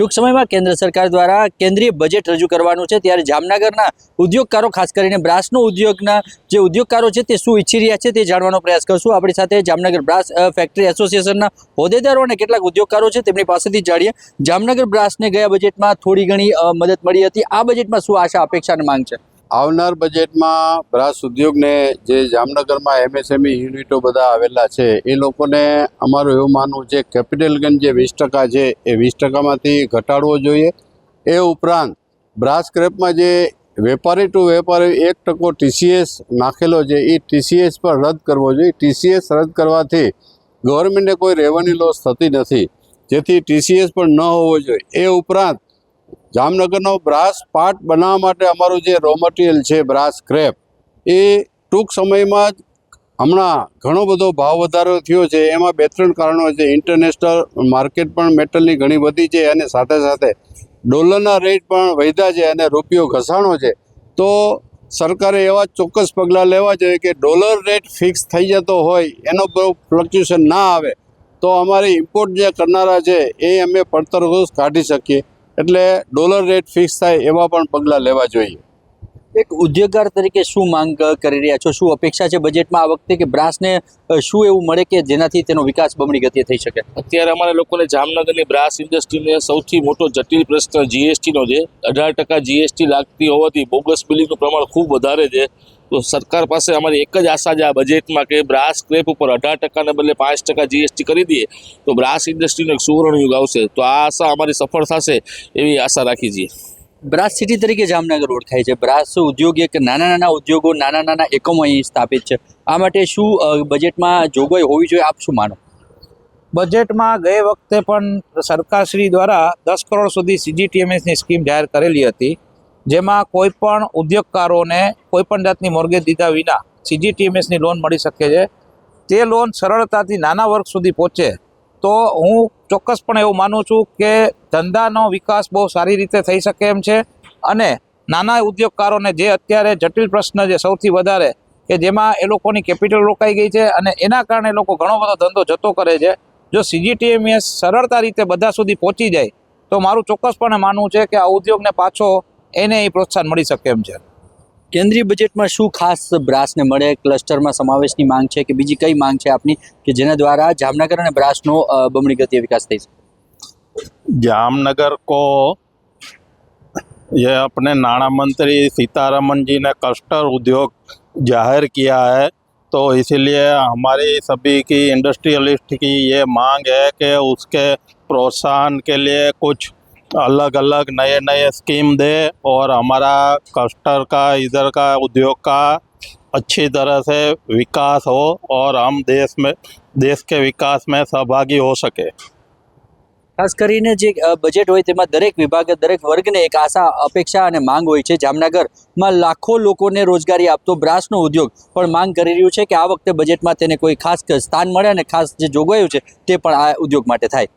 ટૂંક સમયમાં કેન્દ્ર સરકાર દ્વારા કેન્દ્રીય બજેટ રજૂ કરવાનું છે. ત્યારે જામનગરના ઉદ્યોગકારો, ખાસ કરીને બ્રાસનો ઉદ્યોગના જે ઉદ્યોગકારો છે તે શું ઈચ્છી રહ્યા છે તે જાણવાનો પ્રયાસ કરશું. આપણી સાથે જામનગર બ્રાસ ફેક્ટરી એસોસિએશનના હોદ્દેદારો અને કેટલાક ઉદ્યોગકારો છે તેમની પાસેથી જાણીએ. જામનગર બ્રાસને ગયા બજેટમાં થોડી ઘણી મદદ મળી હતી. આ બજેટમાં શું આશા, અપેક્ષા અને માંગ છે? આવનાર બજેટમાં બ્રાસ ઉદ્યોગને જે જામનગરમાં એમએસએમઈ યુનિટો બધા આવેલા છે, એ લોકોને અમારું એવું માનવું છે કેપિટલ ગન જે વીસ ટકા છે, એ વીસ ટકામાંથી ઘટાડવો જોઈએ. એ ઉપરાંત બ્રાસ ક્રેપમાં જે વેપારી ટુ વેપારી એક ટકો ટીસીએસ નાખેલો છે, એ ટીસીએસ પર રદ કરવો જોઈએ. ટીસીએસ રદ કરવાથી ગવર્મેન્ટને કોઈ રેવન્યુ લોસ થતી નથી. જેથી ટીસીએસ પણ ન હોવો જોઈએ. એ ઉપરાંત જામનગરનો બ્રાસ પાર્ટ બનાવવા માટે અમારું જે રો મટીરિયલ છે, બ્રાસ ક્રેપ એ ટૂંક સમયમાં જ હમણાં ઘણો બધો ભાવ વધારો થયો છે. એમાં બે ત્રણ કારણો છે. ઇન્ટરનેશનલ માર્કેટ પણ મેટલની ઘણી બધી છે અને સાથે સાથે ડોલરના રેટ પણ વધ્યા છે અને રૂપિયો ઘસાણો છે. તો સરકારે એવા ચોક્કસ પગલાં લેવા જોઈએ કે ડોલર રેટ ફિક્સ થઈ જતો હોય, એનો ફ્લક્ચ્યુએશન ના આવે, તો અમારે ઇમ્પોર્ટ જે કરનારા છે, એ અમે પડતર કાઢી શકીએ. એટલે ડોલર રેટ ફિક્સ થાય એવા પણ પગલાં લેવા જોઈએ. એક ઉદ્યોગકાર તરીકે શું માંગ કરી રહ્યા છો? શું અપેક્ષા છે બજેટમાં આ વખતે કે બ્રાસને શું એવું મળે કે જેનાથી તેનો વિકાસ બમણી ગતિએ થઈ શકે? અત્યારે અમારા લોકોને જામનગરની બ્રાસ ઇન્ડસ્ટ્રીને સૌથી મોટો જટિલ પ્રશ્ન જીએસટીનો છે. અઢાર ટકા જીએસટી લાગતી હોવાથી બોગસ બિલિંગનું પ્રમાણ ખૂબ વધારે છે. તો સરકાર પાસે અમારી એક જ આશા છે આ બજેટમાં કે બ્રાસ ક્રેપ ઉપર અઢાર ટકાને બદલે પાંચ ટકા જીએસટી કરી દઈએ તો બ્રાસ ઇન્ડસ્ટ્રીનો એક સુવર્ણયુગ આવશે. તો આ આશા અમારી સફળ થશે એવી આશા રાખી છીએ. બ્રાસ સિટી તરીકે જામનગર ઓળખાય છે. બ્રાસ ઉદ્યોગ એક નાના નાના ઉદ્યોગો નાના નાના એકમો અહીં સ્થાપિત છે. આ માટે શું બજેટમાં જોગવાઈ હોવી જોઈએ? આપ શું માનો? બજેટમાં ગઈ વખતે પણ સરકારશ્રી દ્વારા દસ કરોડ સુધી સીજીટીએમએસની સ્કીમ જાહેર કરેલી હતી. જેમાં કોઈ પણ ઉદ્યોગકારોને કોઈ પણ જાતની મોર્ગેજ દીધા વિના સીજીટીએમએસની લોન મળી શકે છે. તે લોન સરળતાથી નાના વર્ગ સુધી પહોંચે. તો હું ચોક્કસપણે એવું માનું છું કે ધંધાનો વિકાસ બહુ સારી રીતે થઈ શકે એમ છે. અને નાના ઉદ્યોગકારોને જે અત્યારે જટિલ પ્રશ્ન છે સૌથી વધારે કે જેમાં એ લોકોની કેપિટલ રોકાઈ ગઈ છે અને એના કારણે લોકો ઘણો બધો ધંધો જતો કરે છે. જો સીજીટીએમએસ સરળતા રીતે બધા સુધી પહોંચી જાય, તો મારું ચોક્કસપણે માનવું છે કે આ ઉદ્યોગને પાછો એને એ પ્રોત્સાહન મળી શકે એમ છે કેન્દ્રીય બજેટમાં શું ખાસ બ્રાસને મળે ક્લસ્ટરમાં સમાવેશની માંગ છે કે બીજી કઈ માંગ છે આપની કે જેના દ્વારા જામનગર અને બ્રાસનો અ, બમણી ગતિએ વિકાસ થઈ શકે जामनगर को ये अपने नाणा मंत्री सीतारमन जी ने क्लस्टर उद्योग जाहिर किया है तो इसीलिए हमारी सभी की इंडस्ट्रियलिस्ट की ये मांग है कि उसके प्रोत्साहन के लिए कुछ अलग अलग नए नए स्कीम दे और हमारा क्लस्टर का इधर का उद्योग का अच्छी तरह से विकास हो और हम देश में देश के विकास में सहभागी हो सके ખાસ કરીને જે અ, બજેટ હોય તેમાં દરેક વિભાગે દરેક વર્ગને એક આશા અપેક્ષા અને માંગ હોય છે જામનગરમાં લાખો લોકોને રોજગારી આપતો બ્રાસનો ઉદ્યોગ પણ માંગ કરી રહ્યું છે કે આ વખતે બજેટમાં તેને કોઈ ખાસ સ્થાન મળે અને ખાસ જે જોગવાઈઓ છે તે પણ આ ઉદ્યોગ માટે થાય